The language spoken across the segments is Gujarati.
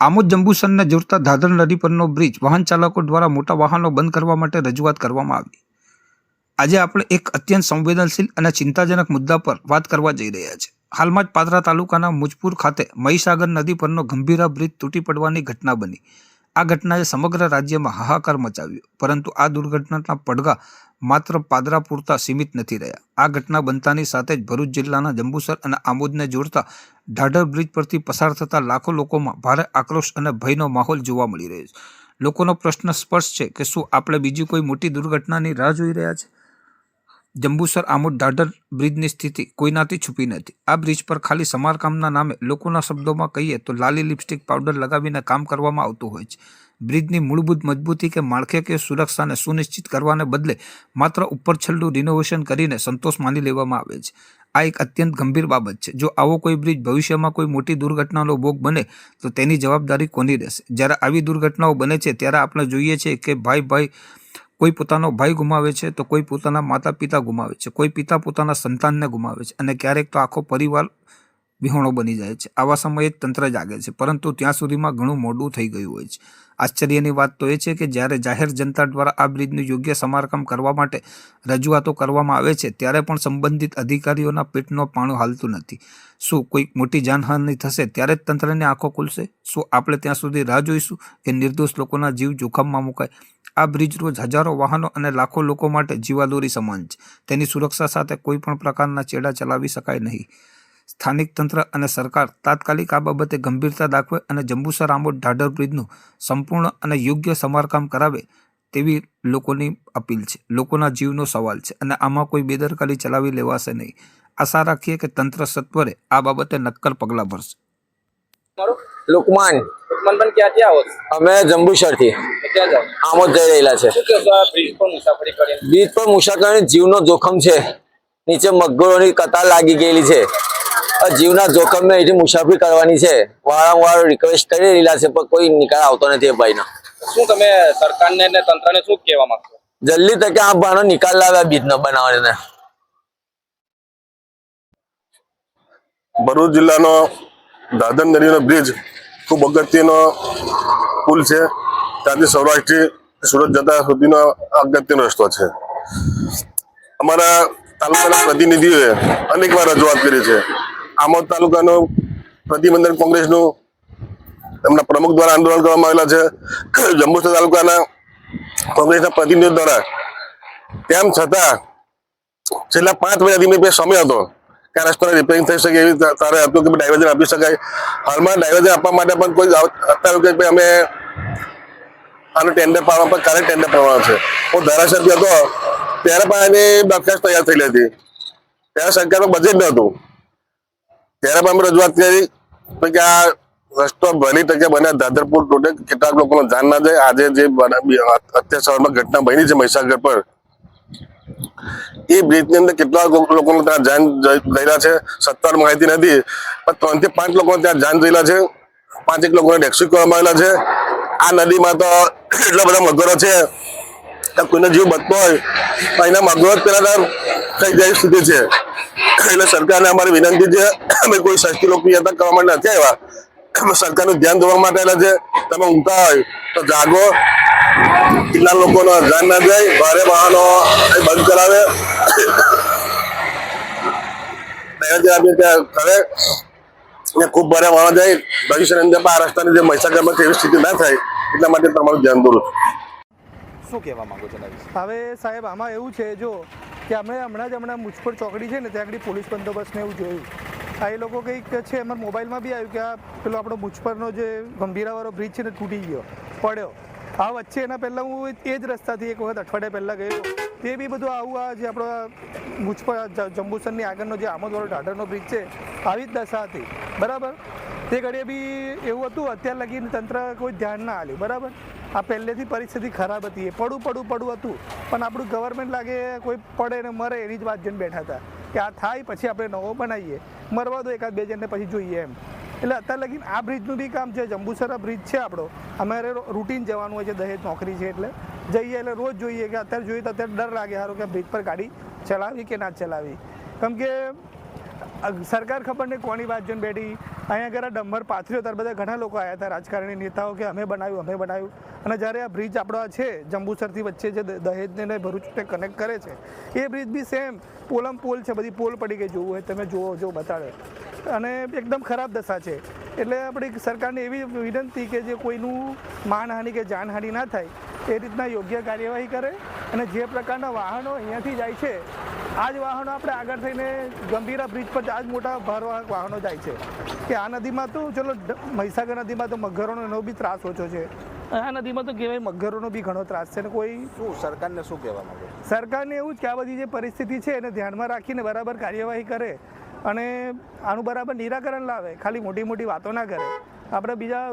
આમોદ જંબુસરને જોડતા ધાદર નદી પરનો બ્રિજ વાહન ચાલકો દ્વારા મોટા વાહનો બંધ કરવા માટે રજૂઆત કરવામાં આવી. આજે આપણે એક અત્યંત સંવેદનશીલ અને ચિંતાજનક મુદ્દા પર વાત કરવા જઈ રહ્યા છે હાલમાં જ પાદરા તાલુકાના મુજપુર ખાતે મહીસાગર નદી પરનો ગંભીરા બ્રિજ તૂટી પડવાની ઘટના બની. આ ઘટનાએ સમગ્ર રાજ્યમાં હાહાકાર મચાવ્યો, પરંતુ આ દુર્ઘટનાના પડઘા માત્ર પાદરા પૂરતા સીમિત નથી રહ્યા. આ ઘટના બનતાની સાથે જ ભરૂચ જિલ્લાના જંબુસર અને આમોદને જોડતા ઢાઢર બ્રિજ પરથી પસાર થતા લાખો લોકોમાં ભારે આક્રોશ અને ભયનો માહોલ જોવા મળી રહ્યો છે. લોકોનો પ્રશ્ન સ્પષ્ટ છે કે શું આપણે બીજી કોઈ મોટી દુર્ઘટનાની રાહ જોઈ રહ્યા છે? જંબુસર આમોદ દાઢર બ્રિજની સ્થિતિ કોઈનાથી છુપી નથી. આ બ્રિજ પર ખાલી સમારકામના નામે લોકોના શબ્દોમાં કહીએ તો લાલી લિપસ્ટિક પાવડર લગાવીને કામ કરવામાં આવતું હોય છે. બ્રિજની મૂળભૂત મજબૂતી કે માળખાકીય સુરક્ષાને સુનિશ્ચિત કરવાને બદલે માત્ર ઉપર છેલ્લું રિનોવેશન કરીને સંતોષ માની લેવામાં આવે છે. આ એક અત્યંત ગંભીર બાબત છે. જો આવો કોઈ બ્રિજ ભવિષ્યમાં કોઈ મોટી દુર્ઘટનાનો ભોગ બને, તો તેની જવાબદારી કોની રહેશે? જ્યારે આવી દુર્ઘટનાઓ બને છે, ત્યારે આપણે જોઈએ છીએ કે ભાઈ ભાઈ કોઈ પોતાનો ભાઈ ગુમાવે છે, તો કોઈ પોતાના માતા પિતા ગુમાવે છે, કોઈ પિતા પોતાના સંતાનને ગુમાવે છે. અને ક્યારેક તો આખો પરિવાર વિહોણો બની જાય છે. આવા સમયે તંત્ર જાગે છે. પરંતુ ત્યાં સુધીમાં ઘણું મોડું થઈ ગયું હોય છે. આશ્ચર્યની વાત તો એ છે કે જ્યારે જાહેર જનતા દ્વારા આ બ્રિજનું યોગ્ય સમારકામ કરવા માટે રજૂઆતો કરવામાં આવે છે, ત્યારે પણ સંબંધિત અધિકારીઓના પેટનો પાણું હાલતું નથી. શું કોઈ મોટી જાનહાનિ થશે? ત્યારે જ તંત્રની આંખો ખુલશે. શું આપણે ત્યાં સુધી રાહ જોઈશું કે નિર્દોષ લોકોના જીવ જોખમમાં મુકાય? આ બ્રિજ રોજ હજારો વાહનો અને લાખો લોકો માટે જીવાદોરી સમાન છે. તેની સુરક્ષા સાથે કોઈ પણ પ્રકારના ચેડા ચલાવી શકાય નહીં. સ્થાનિક તંત્ર અને સરકાર તાત્કાલિક આ બાબતે ગંભીરતા દાખવે અને જંબુસર આંબોદ ઢાઢર બ્રિજનું સંપૂર્ણ અને યોગ્ય સમારકામ કરાવે તેવી લોકોની અપીલ છે. લોકોના જીવનો સવાલ છે અને આમાં કોઈ બેદરકારી ચલાવી લેવાશે નહીં. આશા રાખીએ કે તંત્ર સત્વરે આ બાબતે નક્કર પગલાં ભરશે. લુકમાન. ઉસ્માનભાઈ ક્યાંથી આવો અમે જંબુસરથી ક્યાં જાઓ? આમોદ જઈ રહેલા છે. શું કહેશો આ બ્રિજ પર મુસાફરી કરીને? બીજ પર મુસાફરી જીવનો જોખમ છે. નીચે મગરોની કતાર લાગી ગયેલી છે. જીવના જોખમે અહીંથી મુસાફરી કરવાની છે. વારંવાર રિક્વેસ્ટ કરી રહેલા છે પણ કોઈ નિકાલ આવતો નથી એ ભાઈનો. શું તમે સરકારને ને તંત્રને શું કહેવા માંગશો? જલ્દી તકે આ ભાઈનો નિકાલ લાવે બીજનો બનાવવાને. ભરૂચ જિલ્લાનો દાદર નદીનો બ્રિજ ખૂબ અગત્યનો પુલ છે. ત્યાંથી સૌરાષ્ટ્રથી સુરત જતા સુધીનો અગત્યનો રસ્તો છે. અમારા તાલુકાના પ્રતિનિધિઓએ અનેક વાર રજૂઆત કરી છે. આમોદ તાલુકાનું પ્રતિબંધન કોંગ્રેસનું એમના પ્રમુખ દ્વારા આંદોલન કરવામાં આવેલા છે. જંબુસર તાલુકાના કોંગ્રેસના પ્રતિનિધિઓ દ્વારા તેમ છતાં છેલ્લા પાંચ મહિનાથી મેં સમય હતો કે રસ્તાને રિપેરિંગ થઈ શકે એવી તારે હતું કે ડાયવર્ઝન આપી શકાય. હાલમાં ડાયવર્ઝન આપવા માટે પણ કોઈ અત્યારે કે અમે આનું ટેન્ડર પાડવા પણ કાલે ટેન્ડર પાડવાનું છે. હું ધારાસભ્ય હતો, ત્યારે પણ એની દરખાસ્ત તૈયાર થયેલી હતી. ત્યારે સરકારનું બજેટ નહોતું. ત્યારે પણ અમે રજૂઆત કરી કે આ રસ્તો બની તકે બને, દાદરપુર તૂટે, કેટલાક લોકોને જાન ના જાય. આજે જે અત્યાર સવારમાં ઘટના બની છે મહીસાગર પર. એ બ્રિજની અંદર કેટલા લોકો- લોકોને ત્યાં જાન ગયેલા છે. સત્તાવાર માહિતી નથી, પણ ત્રણથી પાંચ લોકો ત્યાં જાન ગયેલા છે. પાંચેક લોકોને રેસ્ક્યુ કરવામાં આવેલા છે. આ નદીમાં તો એટલા બધા મગરો છે કોઈને જીવ બચતો હોય, તો એના મગરો જ પેલા થઈ જાય સ્થિતિ છે. એટલે સરકારને અમારી વિનંતી છે, અમે કોઈ સસ્તી લોકપ્રિયતા કરવા માટે નથી આવ્યા. સરકારનું ધ્યાન દોરવા માટે આવેલા છે. તમે ઊંઘતા હોય તો જાગો. કેટલા લોકોનો ધ્યાન ના જાય, ભારે વાહનો બંધ કરાવે. કરે ખૂબ ભારે વાહનો જાય. ભવિષ્યની અંદર આ રસ્તાની જે મહિસાગરમાં એવી સ્થિતિ ના થાય, એટલા માટે તમારું ધ્યાન દોરું શું કહેવા માંગો છો હવે સાહેબ, આમાં એવું છે, જો કે અમે હમણાં જ હમણાં મુજપર ચોકડી છે ને, ત્યાં આગળ પોલીસ બંદોબસ્ત એવું જોયું. આ એ લોકો કંઈક છે એમાં મોબાઈલમાં બી આવ્યું કે આ પેલો આપણો મુજપરનો જે ગંભીરાવાળો બ્રિજ છે ને, તૂટી ગયો, પડ્યો. આ વચ્ચે એના પહેલાં હું એ જ રસ્તાથી એક વખત અઠવાડિયા પહેલાં ગયો તે બી બધું આવું, આ જે આપણો મુજપર જ- જંબુસરની આગળનો જે આમોદવાળો ઢાઢરનો બ્રિજ છે, આવી જ દશા હતી. બરાબર? તે ઘડીએ બી એવું હતું, અત્યાર લગીને તંત્ર કોઈ ધ્યાન ના આલ્યું બરાબર? આ પહેલેથી પરિસ્થિતિ ખરાબ હતી. એ પડું પડું પડું હતું. પણ આપણું ગવર્મેન્ટ લાગે કોઈ પડે ને મરે એની જ વાત જઈને બેઠા હતા. કે આ થાય પછી આપણે નવો બનાવીએ. મરવા દો એકાદ બે જણને પછી જોઈએ એમ. એટલે અત્યારે લગીને આ બ્રિજનું બી કામ છે. જંબુસરા બ્રિજ છે આપણો. અમારે રૂટીન જવાનું હોય છે. દહેજ નોકરી છે એટલે. જઈએ એટલે રોજ જોઈએ કે અત્યારે જોઈએ તો અત્યારે ડર લાગે સારું કે બ્રિજ પર ગાડી ચલાવી કે ના ચલાવી. કેમ કે સરકાર ખબર નહીં કોની વાત જઈને બેઠી અહીંયા આગળ આ ડમ્બર પાથર્યો, ત્યારે બધા ઘણા લોકો આવ્યા હતા, રાજકારણી નેતાઓ કે અમે બનાવ્યું અમે બનાવ્યું. અને જ્યારે આ બ્રિજ આપણો છે, જંબુસરથી વચ્ચે જે દહેજને ભરૂચને કનેક્ટ કરે છે, એ બ્રિજ બી સેમ પોલમ પોલ છે, બધી પોલ પડી ગઈ જોવું હોય તમે જુઓ, જો બતાડે. અને એકદમ ખરાબ દશા છે. એટલે આપણી સરકારને એવી વિનંતી કે જે કોઈનું માનહાનિ કે જાનહાનિ ના થાય, એ રીતના યોગ્ય કાર્યવાહી કરે. અને જે પ્રકારના વાહનો અહીંયાથી જાય છે આ જ વાહનો આપણે આગળ થઈને ગંભીરા બ્રિજ પર આ જ મોટા ભારવાહક વાહનો જાય છે. કે આ નદીમાં તો ચલો મહીસાગર નદીમાં તો મગરોનો એનો બી ત્રાસ ઓછો છે. આ નદીમાં તો કહેવાય મગરોનો બી ઘણો ત્રાસ છે ને કોઈ શું સરકારને શું કહેવા માંગે? સરકારને એવું જ કે આ બધી જે પરિસ્થિતિ છે એને ધ્યાનમાં રાખીને બરાબર કાર્યવાહી કરે અને આનું બરાબર નિરાકરણ લાવે ખાલી મોટી મોટી વાતો ના કરે. આપણે બીજા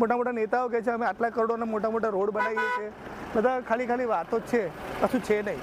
મોટા મોટા નેતાઓ કહે છે અમે આટલા કરોડોના મોટા મોટા રોડ બનાવીએ છીએ. બધા ખાલી ખાલી વાતો જ છે કશું છે નહીં.